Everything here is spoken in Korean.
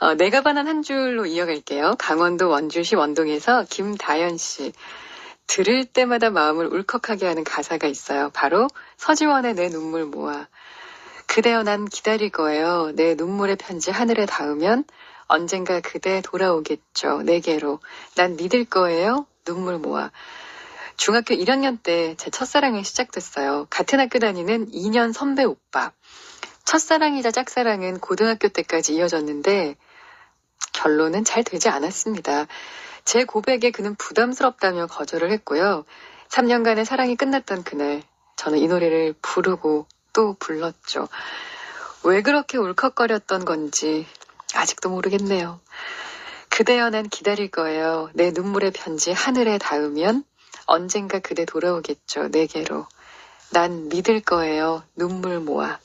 어, 내가 반한 한 줄로 이어갈게요. 강원도 원주시 원동에서 김다연 씨. 들을 때마다 마음을 울컥하게 하는 가사가 있어요. 바로 서지원의 내 눈물 모아. 그대여 난 기다릴 거예요. 내 눈물의 편지 하늘에 닿으면 언젠가 그대 돌아오겠죠. 내게로. 난 믿을 거예요. 눈물 모아. 중학교 1학년 때 제 첫사랑이 시작됐어요. 같은 학교 다니는 2년 선배 오빠. 첫사랑이자 짝사랑은 고등학교 때까지 이어졌는데 결론은 잘 되지 않았습니다. 제 고백에 그는 부담스럽다며 거절을 했고요. 3년간의 사랑이 끝났던 그날 저는 이 노래를 부르고 또 불렀죠. 왜 그렇게 울컥거렸던 건지 아직도 모르겠네요. 그대여 난 기다릴 거예요. 내 눈물의 편지 하늘에 닿으면 언젠가 그대 돌아오겠죠. 내게로. 난 믿을 거예요. 눈물 모아.